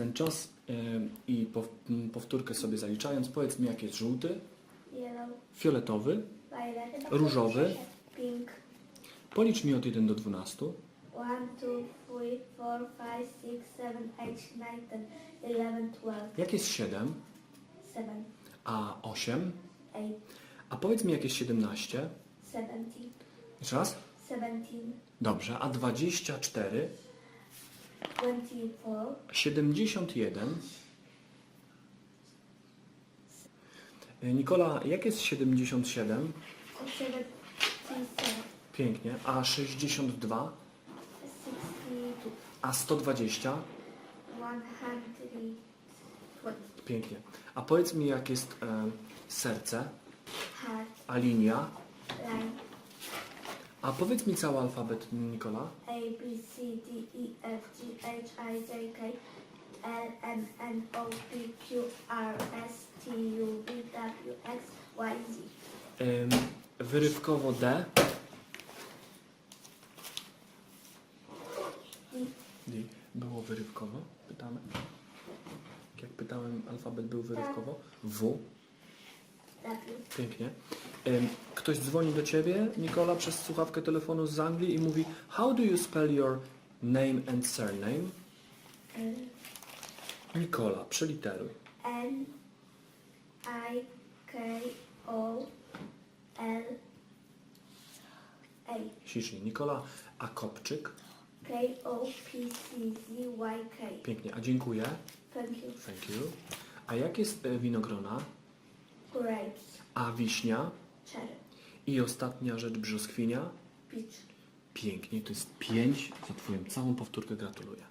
ten czas y, i pow, m, powtórkę sobie zaliczając, powiedz mi, jak jest żółty, yellow, fioletowy, violet, różowy. pink. Policz mi od 1 do 12. 1, 2, 3, 4, 5, 6, 7, 8, 9, 10, 11, 12, Jak jest 7, 7, a 8? 8, A powiedz mi, jak jest 17. 17, Jeszcze raz? 17, Dobrze, a 24, 24, 71. Y, Nikola, jak jest 77? 77, Pięknie. A 62? 62, A 120? 120, Pięknie. A powiedz mi, jak jest e, serce, a linia? A powiedz mi cały alfabet, Nikola. A, B, C, D, E, F, G, H, I, J, K, L, M, N, O, P, Q, R, S, T, U, V, W, X, Y, Z. Ym, wyrywkowo D. D, D. Było wyrywkowo? Pytamy. Jak pytałem, alfabet był wyrywkowo? W. W, Pięknie. Ktoś dzwoni do ciebie, Nikola, przez słuchawkę telefonu z Anglii i mówi How do you spell your name and surname? Nikola, przeliteruj. N, I, K, O, L, A, Ślicznie. Nikola Akopczyk. K, O, P, C, Z, Y, K. Pięknie. A dziękuję. Thank you. Thank you. A jak jest e, winogrona? Grapes, A wiśnia? I ostatnia rzecz brzoskwinia? peach. Pięknie. To jest pięć. Za twoją całą powtórkę gratuluję.